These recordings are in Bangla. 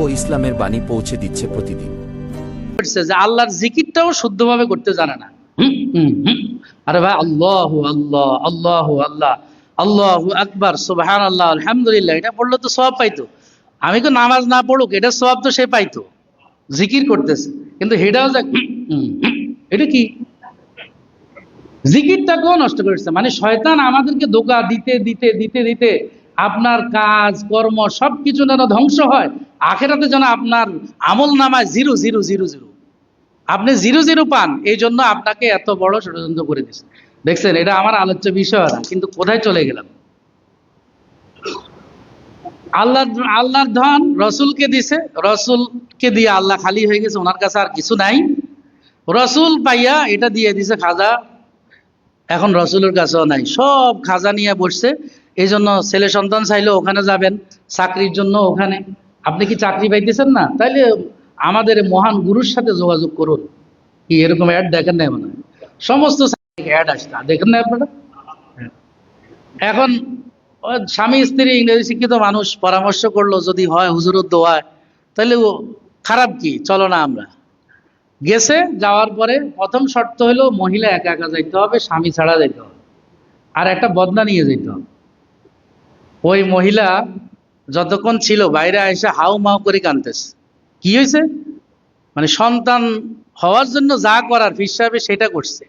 ও ইসলামের বাণী পৌঁছে দিচ্ছে প্রতিদিন। যে আল্লাহর জিকিরটাও শুদ্ধভাবে করতে জানে না। আরে ভাই, আল্লাহ আল্লাহ আল্লাহ আল্লাহ আল্লাহ আল্লাহ আলহামদুলিল্লাহ। এটা পড়লে তো সব পাইতো। আমি তো নামাজ না পড়ুক, এটা সব তো সে পাইতো। জিকির করতেছে। কিন্তু হেটাও যাক। এটা কি? জিকিরটাকেও নষ্ট করেছে? মানে শয়তান আমাদেরকে ধোকা দিতে দিতে দিতে দিতে আপনার কাজ, কর্ম, সবকিছু যেন ধ্বংস হয়। আখেরাতে যেন আপনার আমল নামায় জিরো জিরো জিরো জিরো। আপনি জিরো জিরো পান, এই জন্য আপনাকে এত বড় ষড়যন্ত্র করে দিচ্ছে দেখছেন, এটা আমার আলোচ্য বিষয় না, কিন্তু কোথায় চলে গেলাম? আল্লাহ আল্লাহর ধন রসুলকে দিছে, রসুলকে দিয়ে আল্লাহ খালি হয়ে গেছে, ওনার কাছে আর কিছু নাই। রসুল পাইয়া এটা দিয়ে দিছে খাজা, এখন রসুলের কাছেও নাই, সব খাজা নিয়ে বসছে। এই জন্য ছেলে সন্তান চাইলে ওখানে যাবেন, চাকরির জন্য ওখানে। আপনি কি চাকরি পাইতেছেন না? তাইলে আমাদের মহান গুরুর সাথে যোগাযোগ করুন। কি এরকম অ্যাড দেখেন না মনে সমস্ত অ্যাড আসছে। দেখেন না আপনারা? এখন স্বামী, স্ত্রী, ইংরেজি শিক্ষিত মানুষ পরামর্শ করল, যদি হয় হুজুরের দোয়ায় তাহলে খারাপ কি? চলো না আমরা। গেছে, যাওয়ার পরে প্রথম শর্ত হলো মহিলা একা একা যাইতে হবে, স্বামী ছাড়া যাইতে হবে। আর একটা বদনা নিয়ে যেতে হবে। ওই মহিলা যতক্ষণ ছিল বাইরে এসে হাউ মাউ করে কানতেছে কি হয়েছে মানে সন্তান হওয়ার জন্য যা করার হিসাবে সেটা করছে।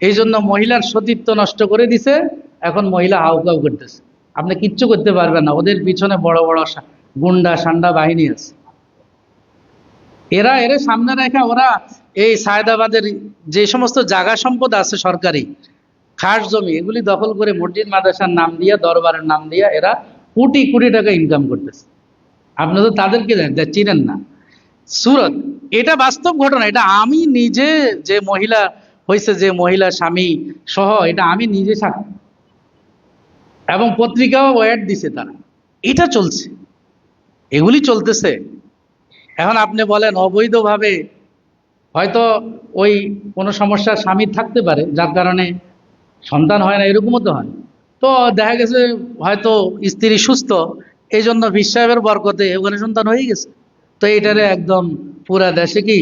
এই জন্য মহিলার সতীত্ব নষ্ট করে দিছে, এখন মহিলা হাউকাউ করতেছে। আপনি কিচ্ছু করতে পারবেন না, ওদের পিছনে বড় বড় গুন্ডা সান্ডা বাহিনী আছে। এরা এর সামনে রেখে ওরা এই সায়দাবাদের যে সমস্ত জায়গা সম্পদ আছে সরকারি খাস জমি, এগুলি দখল করে মসজিদ, মাদ্রাসার নাম দিয়া, দরবারের নাম দিয়া এরা কোটি কোটি টাকা ইনকাম করতেছে। আপনি তো তাদেরকে চিনেন না। সুরত, এটা বাস্তব ঘটনা, এটা আমি নিজে যে মহিলা হয়েছে যে মহিলা স্বামী সহ, এটা আমি নিজে সাক্ষী এবং পত্রিকাও ওয়ার্ড দিছে তারা। এটা চলছে। এগুলি চলতেছে। এখন আপনি বলেন, অবৈধভাবে হয়তো ওই কোনো সমস্যা স্বামীর থাকতে পারে, যার কারণে সন্তান হয় না, এরকমও তো হয়। তো দেখা গেছে হয়তো স্ত্রী সুস্থ এই জন্য বিশ্বাসের বরকতে ওখানে সন্তান হয়ে গেছে। তো এইটারে একদম পুরা দেশে কি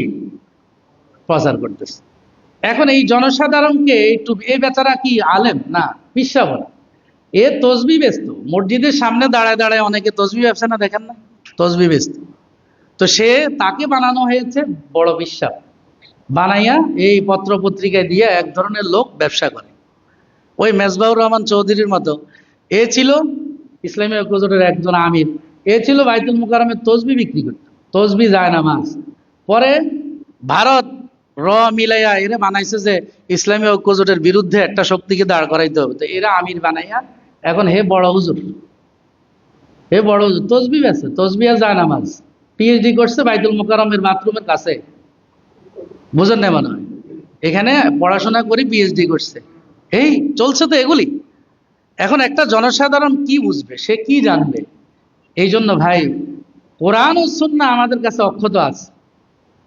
প্রচার করতেছে। এখন এই জনসাধারণকে একটু এ বেচারা কি আলেম? না বিশ্বাস বলা এ তসবি ব্যস্ত। মসজিদের সামনে দাঁড়ায় দাঁড়ায় অনেকে তসবি ব্যবসা না দেখেন না? তসবি ব্যস্ত। তো সে তাকে বানানো হয়েছে বড় বিশ্বাস বানাইয়া এই পত্র পত্রিকায় দিয়ে এক ধরনের লোক ব্যবসা করে। ওই মেজবাউর রহমান চৌধুরীর মতো। এ ছিল ইসলামী ঐক্যজোটের একজন আমির। এ ছিল বাইতুল মুকারমের তসবি বিক্রি করত। তসবি যায় না মাছ পরে ভারত র মিলাইয়া এরা বানাইছে যে ইসলামী ঐক্যজোটের বিরুদ্ধে একটা শক্তিকে দাঁড় করাইতে হবে। তো এরা আমির বানাইয়া এখন হে বড় হুজুর, হে বড় হুজুর, তসবি আছে তসবি আর যায় নামাজ। পিএইচডি করছে বাইতুল মুকারমের বাথরুমের কাছে। বুঝেন না মনে হয়। এখানে পড়াশোনা করে পিএইচডি করছে। এই, চলছে তো এগুলি। এখন একটা জনসাধারণ কি বুঝবে? সে কি জানবে? এই জন্য ভাই, কোরআন ও সুন্না আমাদের কাছে অক্ষত আছে।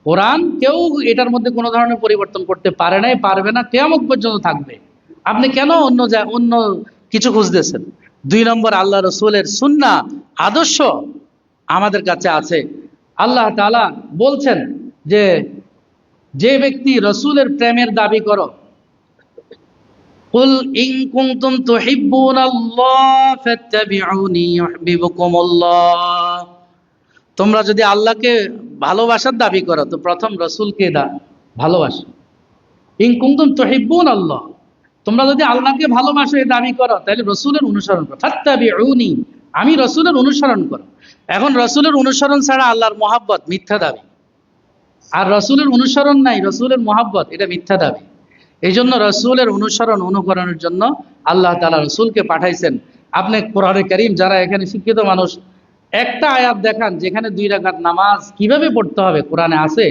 কোরআন কেউ এটার মধ্যে কোনো ধরনের পরিবর্তন করতে পারে নাই, পারবে না কেমন পর্যন্ত থাকবে। আপনি কেন অন্য অন্য কিছু খুঁজতেছেন? দুই নম্বর, আল্লাহ রসুলের সুন্না আদর্শ আমাদের কাছে আছে। আল্লাহ তাআলা বলছেন যে যে ব্যক্তি রসুলের প্রেমের দাবি করো কুল ইন কুনতুম তুহিব্বুনাল্লাহ ফাত্তাবিউনি ইউহিব্বুকুমুল্লাহ তোমরা যদি আল্লাহকে ভালোবাসার দাবি করো, তো প্রথম রসুলকে দা? ভালোবাসো। ইন কুনতুম তুহিব্বুন আল্লাহ। তোমরা যদি আল্লাহকে ভালোবাসো এই দাবি করো, তাহলে রসুলের অনুসরণ করো। ফাত্তাবিউনি, আমি রসুলের অনুসরণ করো। এখন রসুলের অনুসরণ ছাড়া আল্লাহর মহাব্বত মিথ্যা দাবি। আর রসুলের অনুসরণ নাই, রসুলের মহাব্বত, এটা মিথ্যা দাবি। এই জন্য রসুলের অনুসরণ, অনুকরণের জন্য আল্লাহ তালা রসুলকে পাঠাইছেন। আপনি কোরআনে করিম যারা এখানে শিক্ষিত মানুষ, একটা আয়াত দেখান যেখানে দুই রাকাত নামাজ কীভাবে পড়তে হবে? কোরআনে আছে?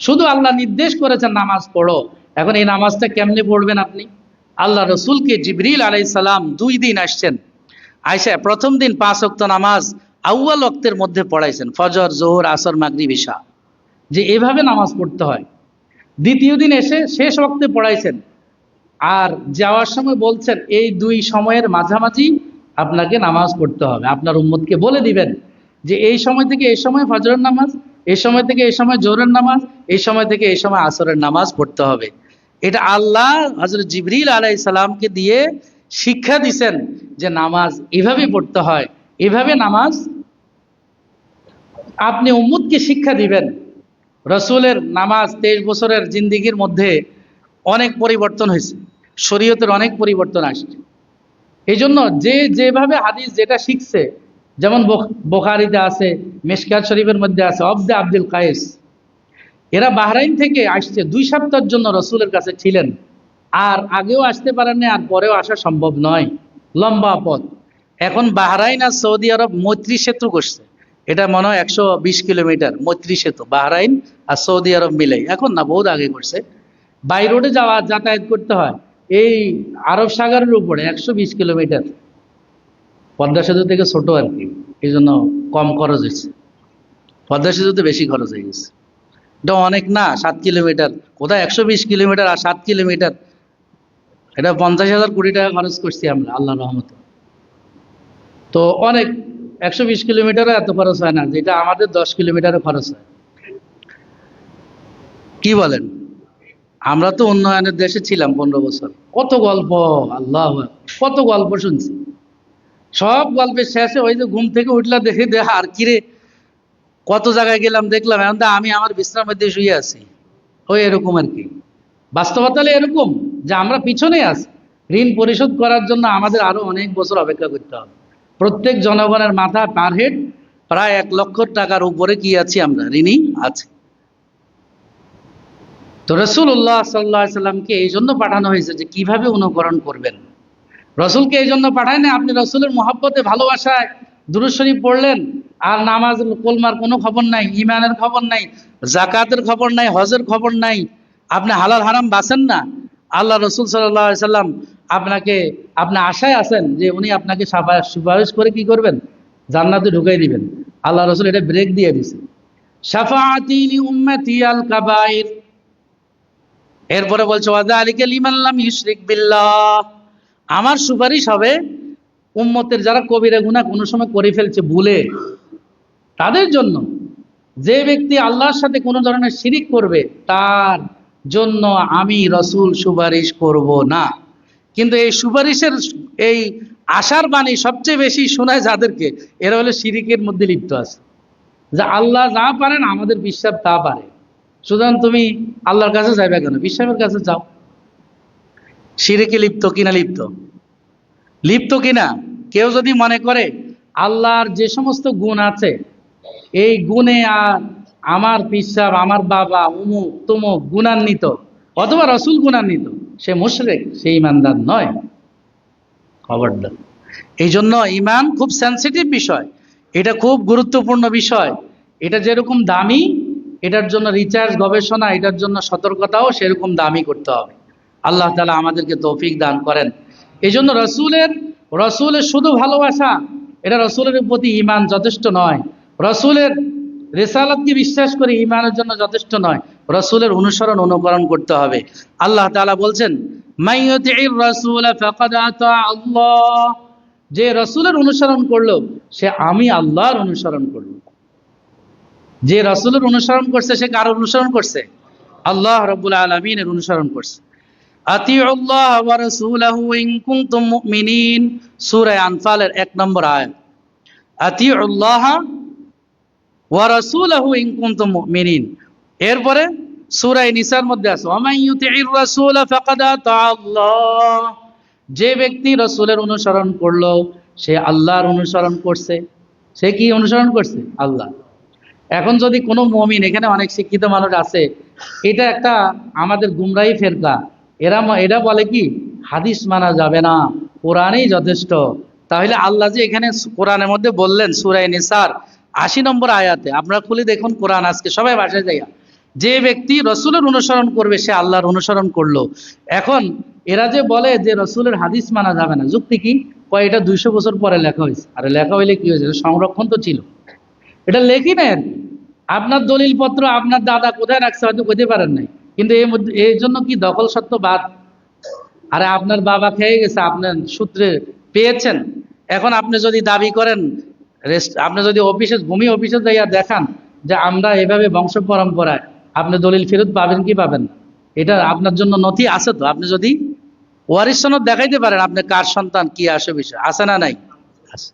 শুধু আল্লাহ নির্দেশ করেছেন নামাজ পড়ো। এখন এই নামাজটা কেমনে পড়বেন আপনি? আল্লাহ রসুলকে জিবরিল আলাই সালাম দুই দিন আসছেন। আয়সা প্রথম দিন পাঁচ অক্ত নামাজ, আউয়াল অক্তের মধ্যে পড়াইছেন। ফজর, জোহর, আসর, মাগরিব, ইশা। যে এভাবে নামাজ পড়তে হয়। দ্বিতীয় দিন এসে শেষ ওক্তে পড়াইছেন। আর যাওয়ার সময় বলছেন, এই দুই সময়ের মাঝামাঝি আপনাকে নামাজ পড়তে হবে। আপনার উম্মতকে বলে দিবেন যে, এই সময় থেকে এই সময় ফজরের নামাজ, এই সময় থেকে এই সময় জোরের নামাজ, এই সময় থেকে এই সময় আসরের নামাজ পড়তে হবে। এটা আল্লাহ হজরত জিবরিল আলাই সালামকে দিয়ে শিক্ষা দিছেন যে, নামাজ এভাবে পড়তে হয়, এভাবে নামাজ আপনি উম্মুদকে শিক্ষা দিবেন। রসুলের নামাজ তেইশ বছরের জিন্দিগির মধ্যে অনেক পরিবর্তন হয়েছে। শরীয়তের অনেক পরিবর্তন আসছে। এই জন্য যে যেভাবে হাদিস যেটা শিখছে, যেমন বোখ- বোখারিতে আছে, মেশকাত শরীফের মধ্যে আছে, অবদে আব্দুল কায়েস, এরা বাহরাইন থেকে আসছে, দুই সপ্তাহের জন্য রসুলের কাছে ছিলেন। আর আগেও আসতে পারেননি, আর পরেও আসা সম্ভব নয়। লম্বা পথ। এখন বাহরাইন আর সৌদি আরব মৈত্রী সেতু করছে। এটা মনে হয় একশো বিশ কিলোমিটার, মৈত্রী সেতু, বাহরাইন আর সৌদি আরব মিলে এখন না, বহুত আগে করছে। বাই রোডে যাওয়া, যাতায়াত করতে হয়। এই আরব সাগরের উপরে একশো বিশ কিলোমিটার। পদ্মা সেতু থেকে ছোট আর কি, এই জন্য কম খরচ হয়েছে। পদ্মা সেতুতে বেশি খরচ হয়ে গেছে। এটা অনেক না, সাত কিলোমিটার। কোথায় একশো বিশ কিলোমিটার আর সাত কিলোমিটার? এটা পঞ্চাশ হাজার কোটি টাকা খরচ করছি আমরা আল্লাহ রহমত। তো অনেক একশো বিশ কিলোমিটারও এত খরচ হয় না, যেটা আমাদের দশ কিলোমিটারও খরচ হয়। কি বলেন? আমরা তো উন্নয়নের দেশে ছিলাম পনেরো বছর। কত গল্প, আল্লাহ, কত গল্প শুনছি। সব গল্পের শেষে ওই যে ঘুম থেকে উঠলা দেখে দেখ আর কিরে কত জায়গায় গেলাম, দেখলাম, এখন তো আমি আমার বিশ্রামের মধ্যে শুয়ে আছি। ওই এরকম আর কি। বাস্তবতা এরকম যে আমরা পিছনে আছি। ঋণ পরিশোধ করার জন্য আমাদের আরও অনেক বছর অপেক্ষা করতে হবে। প্রত্যেক জনগণের মাথা পার হেড প্রায় এক লক্ষ টাকার উপরে কি আছি আমরা? ঋণী আছি। তো রসুল্লাহ সাল্লাহ সাল্লামকে এই জন্য পাঠানো হয়েছে যে কীভাবে অনুকরণ করবেন? রসুলকে এই জন্য পাঠায় না আপনি রসুলের মহাব্বতে, ভালোবাসায় দুরুদ শরীফ পড়লেন, আর নামাজ, কলমার কোনো খবর নাই ইমানের খবর নাই জাকাতের খবর নাই, হজের খবর নাই, আপনি হালাল হারাম বাসেন না। আল্লাহ রসুল সাল্লাহ সাল্লাম আপনাকে, আপনি আশায় আছেন যে উনি আপনাকে সুপারিশ করে কি করবেন? জান্নাতে ঢুকাই দিবেন। আল্লাহ রসুল এটা ব্রেক দিয়ে দিছে এরপরে বলছে আমার সুপারিশ হবে, উম্মতের যারা কবিরা গুনাহ কোনো সময় করে ফেলছে ভুলে, তাদের জন্য। যে ব্যক্তি আল্লাহর সাথে কোনো ধরনের শিরিক করবে, তার জন্য আমি রসুল সুপারিশ করব না। কিন্তু এই সুপারিশের এই আশার বাণী সবচেয়ে বেশি শোনায় যাদেরকে, এরা হলো শিরিকের মধ্যে লিপ্ত আছে। যে আল্লাহ যা পারেন, আমাদের বিশ্বাস তা পারে। সুতরাং তুমি আল্লাহর কাছে যাবে কেন? বিশ্বাসের কাছে যাও। শিরিকে লিপ্ত কিনা লিপ্ত? লিপ্ত কিনা? কেউ যদি মনে করে, আল্লাহর যে সমস্ত গুণ আছে, এই গুণে আর আমার পিসাব, আমার বাবা, উমুক, তুমুক, গুণান্বিত, অথবা রসুল গুণান্বিত সে মুশরেক, সে ইমানদার নয়। খবরদার। এই জন্য ইমান খুব সেন্সিটিভ বিষয়। এটা খুব গুরুত্বপূর্ণ বিষয়। এটা যেরকম দামি, এটার জন্য রিচার্জ গবেষণা, এটার জন্য সতর্কতাও সেরকম দামি করতে হবে। আল্লাহ তালা আমাদেরকে তৌফিক দান করেন। এই জন্য রসুলের রসুলের শুধু ভালোবাসা, এটা রসুলের প্রতি ইমান যথেষ্ট নয়। রসুলের রেসালাতকে বিশ্বাস করে ইমানের জন্য যথেষ্ট নয়। রসুলের অনুসরণ অনুকরণ করতে হবে। আল্লাহ তাআলা বলছেন আল্লাহ। যে রসুলের অনুসরণ করল, সে আমি আল্লাহর অনুসরণ করল যে রসুলের অনুসরণ করছে, সে কার অনুসরণ করছে? আল্লাহ রব্বুল আলমিনের অনুসরণ করছে। আনফালের এক নম্বর কুনতুম মুমিনিন। এরপরে সূরা নিসার মধ্যে আছে যে ব্যক্তি রসুলের অনুসরণ করল, সে আল্লাহর অনুসরণ করছে। সে কি অনুসরণ করছে? আল্লাহ। এখন যদি কোনো মমিন, এখানে অনেক শিক্ষিত মানুষ আছে, এটা একটা আমাদের গুমরাহি ফেরকা। এরা এরা বলে কি, হাদিস মানা যাবে না, কোরআনই যথেষ্ট। তাহলে আল্লাহ যে এখানে কোরআনের মধ্যে বললেন সুরাই নিসার, আশি নম্বর আয়াতে, আপনারা খুলে দেখুন কোরআন আজকে, সবাই বাসায় যাইয়া। যে ব্যক্তি রসুলের অনুসরণ করবে, সে আল্লাহর অনুসরণ করল। এখন এরা যে বলে যে রসুলের হাদিস মানা যাবে না, যুক্তি কি? কয়, এটা দুইশো বছর পরে লেখা হয়েছে। আরে লেখা হইলে কি হয়েছে? সংরক্ষণ তো ছিল। এটা লেখি নেন আপনার দলিল পত্র আপনার দাদা কোথায় রাখছে হয়তো কইতে পারেন নাই। কিন্তু এই মধ্যে এই জন্য কি দখল সত্য বাদ? আরে আপনার বাবা খেয়ে গেছে, আপনার সূত্রে পেয়েছেন। এখন আপনি যদি দাবি করেন আপনি যদি অফিসে ভূমি অফিসে যাইয়া দেখান যে আমরা এভাবে বংশ পরম্পরায় আপনি দলিল ফেরত পাবেন কি পাবেন? না এটা আপনার জন্য নথি আছে তো? আপনি যদি ওয়ারিশ সনদ দেখাইতে পারেন আপনি কার সন্তান কি আসে বিষয়? আছে না নাই? আছে।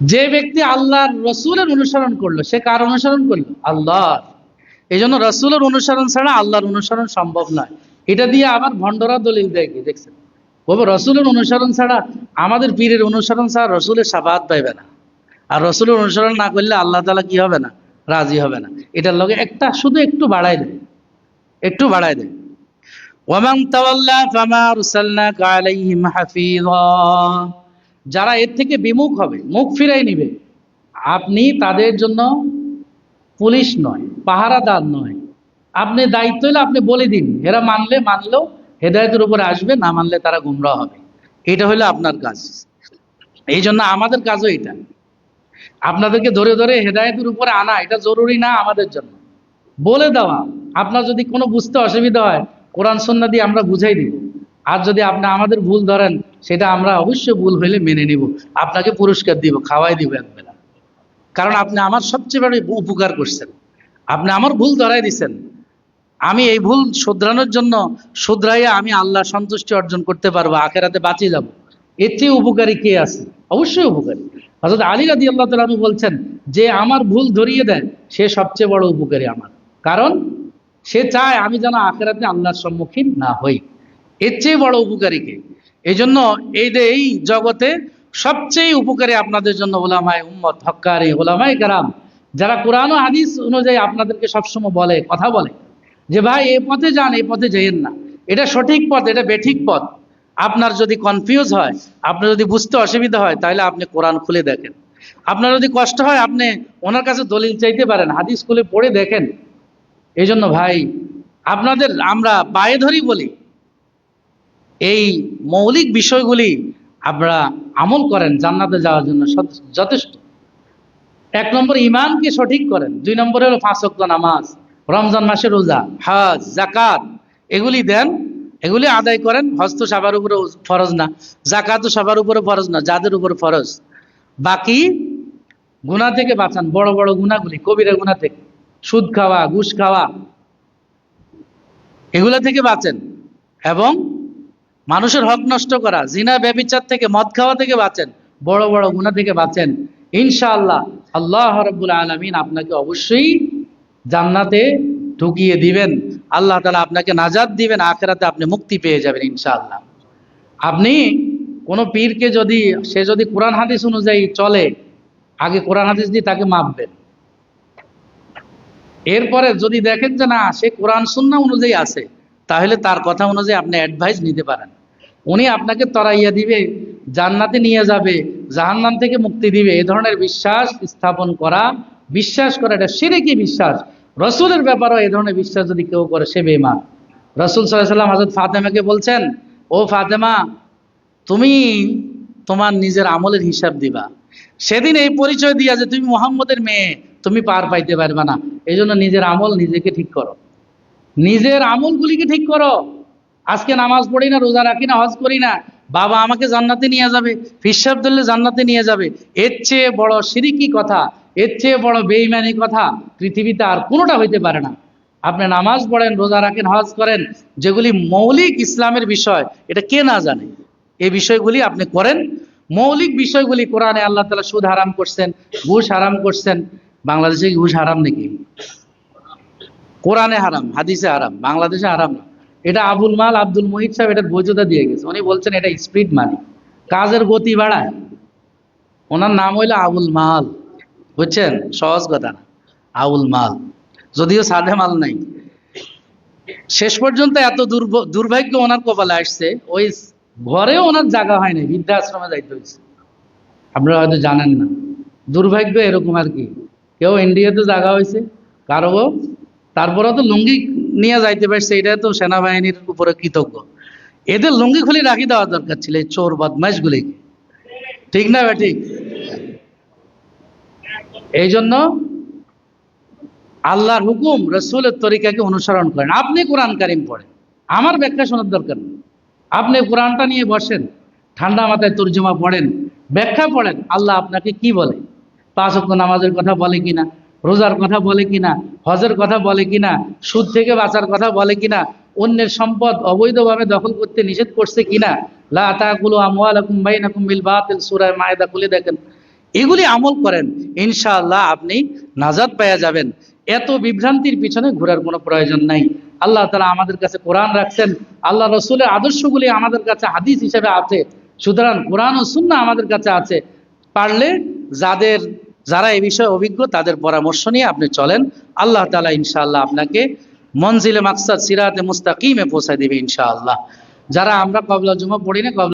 যে ব্যক্তি আল্লাহর রসুলের অনুসরণ করল সে কার অনুসরণ করল? আল্লাহর এই জন্য রসুলের অনুসরণ ছাড়া আল্লাহর অনুসরণ সম্ভব নয়। এটা দিয়ে আবার ভণ্ডরা দলিল দেয় কি? দেখছেন? বলব রসুলের অনুসরণ ছাড়া আমাদের পীরের অনুসরণ ছাড়া রসুলের সাফাত পাইবে না। আর রসুলের অনুসরণ না করলে আল্লাহ তালা কি হবে না? রাজি হবে না। এটার লগে একটা শুধু একটু বাড়াই দেয় একটু বাড়াই দেয় ওয়ামান তাওয়াল্লা ফামা আরসালনাকা আলাইহিম হাফিযা। যারা এর থেকে বিমুখ হবে, মুখ ফিরাই নিবে। আপনি তাদের জন্য পুলিশ নয়, পাহারাদার নয়। আপনি দায়িত্ব হলে আপনি বলে দিন। এরা মানলে মানলেও হেদায়তের উপরে আসবে, না মানলে তারা গুমরা হবে। এটা হলো আপনার কাজ। এই জন্য আমাদের কাজও এটা। আপনাদেরকে ধরে ধরে হেদায়তের উপরে আনা, এটা জরুরি না আমাদের জন্য। বলে দেওয়া, আপনার যদি কোনো বুঝতে অসুবিধা হয়, কোরআন সন্না দিয়ে আমরা বুঝাই দিব। আর যদি আপনি আমাদের ভুল ধরেন, সেটা আমরা অবশ্যই ভুল হইলে মেনে নিব। আপনাকে পুরস্কার দিব, খাওয়াই দিব একবেলা কারণ আপনি আমার সবচেয়ে বড় উপকার করছেন। আপনি আমার ভুল ধরাই দিছেন। আমি এই ভুল শুধরানোর জন্য শুধরাইয়া আমি আল্লাহ সন্তুষ্টি অর্জন করতে পারব, আখেরাতে বাঁচিয়ে যাব। এর চেয়ে উপকারী কে আছে? অবশ্যই উপকারী। হজরত আলী রাদি আল্লাহ তালু বলছেন, যে আমার ভুল ধরিয়ে দেয়, সে সবচেয়ে বড় উপকারী আমার। কারণ সে চায় আমি যেন আখেরাতে আল্লাহর সম্মুখীন না হই। এর চেয়ে বড় উপকারী কে? এই জন্য এই যে এই জগতে সবচেয়ে উপকারী আপনাদের জন্য ওলামায় উম্মত, হক্কারি ওলামাই কারাম, যারা কোরআন ও হাদিস অনুযায়ী আপনাদেরকে সবসময় বলে, কথা বলে, যে ভাই এই পথে যান এই পথে যেয়েন না। এটা সঠিক পথ, এটা বেঠিক পথ। আপনার যদি কনফিউজ হয়, আপনার যদি বুঝতে অসুবিধা হয়, তাহলে আপনি কোরআন খুলে দেখেন। আপনার যদি কষ্ট হয়, আপনি ওনার কাছে দলিল চাইতে পারেন, হাদিস খুলে পড়ে দেখেন। এই জন্য ভাই, আপনাদের আমরা পায়ে ধরি বলি, এই মৌলিক বিষয়গুলি আপনারা আমল করেন জান্নাতে যাওয়ার জন্য যথেষ্ট। এক নম্বর ইমানকে সঠিক করেন। দুই নম্বরে হলো পাঁচ নামাজ, রমজান মাসে রোজা, হাজ জাকাত এগুলি দেন এগুলি আদায় করেন হজ তো সবার উপরে ফরজ না জাকাত সবার উপরে ফরজ না, যাদের উপরে ফরজ। বাকি গুণা থেকে বাঁচান, বড় বড় গুণাগুলি কবিরা গুণা থেকে, সুদ খাওয়া, ঘুষ খাওয়া, এগুলা থেকে বাঁচেন। এবং মানুষের হক নষ্ট করা, জিনা, ব্যবিচার থেকে, মদ খাওয়া থেকে বাঁচেন, বড় বড় গুণা থেকে বাঁচেন। ইনশাআল্লাহ, আল্লাহ রব্বুল আলমিন আপনাকে অবশ্যই জান্নাতে ঢুকিয়ে দিবেন, আল্লাহ তালা আপনাকে নাজাদ দিবেন, আখেরাতে আপনি মুক্তি পেয়ে যাবেন ইনশাআল্লাহ। আপনি কোনো পীরকে যদি, সে যদি কোরআন হাদিস অনুযায়ী চলে, আগে কোরআন হাদিস দিয়ে তাকে মাপবেন। এরপরে যদি দেখেন যে না, সে কোরআন সুন্না অনুযায়ী আছে, তাহলে তার কথা অনুযায়ী আপনি অ্যাডভাইস নিতে পারেন। উনি আপনাকে তরাইয়া দিবে, জান্নাতে নিয়ে যাবে, জাহান্নাম থেকে মুক্তি দিবে, এ ধরনের বিশ্বাস স্থাপন করা, বিশ্বাস করা, এটা সিরেকি বিশ্বাস। রসুলের ব্যাপারেও এ ধরনের বিশ্বাস যদি কেউ করে, সে বেমান রসুল সাল্লাম হাজরত ফাতেমাকে বলছেন, ও ফাতেমা, তুমি তোমার নিজের আমলের হিসাব দিবা। সেদিন এই পরিচয় দিয়া যে তুমি মোহাম্মদের মেয়ে, তুমি পার পাইতে পারবে না। এই জন্য নিজের আমল নিজেকে ঠিক করো। নিজের আমলগুলিকে ঠিক করো। আজকে নামাজ পড়ি না, রোজা রাখি না, হজ করি না। বাবা আমাকে জান্নাতে নিয়ে যাবে ফিসাব ধরলে জান্নাতে নিয়ে যাবে। এর চেয়ে বড় সিরিকি কথা এর চেয়ে বড় বেইমানি কথা পৃথিবীতে আর কোনোটা হইতে পারে না। আপনি নামাজ পড়েন, রোজা রাখেন, হজ করেন, যেগুলি মৌলিক ইসলামের বিষয়, এটা কে না জানে? এই বিষয়গুলি আপনি করেন। মৌলিক বিষয়গুলি কোরআনে আল্লাহ তালা সুদ হারাম করছেন, ঘুষ হারাম করছেন। বাংলাদেশে ঘুষ হারাম নাকি? কোরআনে হারাম, হাদিসে হারাম, বাংলাদেশে হারাম না। এটা আবুল মাল, আব্দুল মহিদ সাহেব এটার বৈধতা দিয়ে গেছে। উনি বলছেন এটা স্পিড মানি। কাজের গতি বাড়ায়। ওনার নাম হইল আবুল মাল। বুঝছেন? সহজ কথা। আউল মাল। যদিও সাধে মাল নাই। শেষ পর্যন্ত এত দুর্ভ- দুর্ভাগ্য ওনার কপালে আসছে, ওই ঘরেও ওনার জায়গা হয় নাই, বৃদ্ধাশ্রমে যাইতে হয়েছে। আপনারা হয়তো জানেন না। দুর্ভাগ্য এরকম আর কি। কেউ ইন্ডিয়াতে জায়গা হয়েছে কারও তারপরে তো লুঙ্গি নিয়ে যাইতে পারছে, এটা তো সেনাবাহিনীর উপরে কৃতজ্ঞ। এদের লুঙ্গি খুলে রাখি দেওয়া দরকার ছিল, এই চোর বদমাইশগুলিকে ঠিক না ঠিক? এই জন্য আল্লাহর হুকুম রসুলের তরিকাকে অনুসরণ করেন। আপনি কোরআন কারিম পড়েন। আমার ব্যাখ্যা শোনার দরকার নেই। আপনি কোরআনটা নিয়ে বসেন, ঠান্ডা মাথায় তর্জমা পড়েন, ব্যাখ্যা পড়েন, আল্লাহ আপনাকে কি বলে? পাঁচ ওয়াক্ত নামাজের কথা বলে কিনা? রোজার কথা বলে কিনা? হজের কথা বলে কিনা? সুদ থেকে বাঁচার কথা বলে কিনা? অন্যের সম্পদ অবৈধভাবে দখল করতে নিষেধ করছে কিনা? লা তাকুলু আমওয়ালাকুম বাইনাকুম বিল বাতিল। সূরা মায়েদা খুলে দেখেন। এগুলি আমল করেন। ইনশাআল্লাহ আপনি নাজাদ পেয়ে যাবেন। এত বিভ্রান্তির পিছনে ঘোরার কোনো প্রয়োজন নাই। আল্লাহ তালা আমাদের কাছে কোরআন রাখছেন। আল্লাহ রসুলের আদর্শগুলি আমাদের কাছে হাদিস হিসেবে আছে। সুতরাং কোরআন ও সুন্না আমাদের কাছে আছে। পারলে যাদের, যারা এই বিষয়ে অভিজ্ঞ, তাদের পরামর্শ নিয়ে আপনি চলেন। আল্লাহ তালা ইনশাআল্লাহ আপনাকে মঞ্জিলে মাকসাদ সিরাতে মুস্তাকিমে পৌঁছায় দিবে ইনশাআল্লাহ। যারা আমরা কবলা জুমা পড়ি না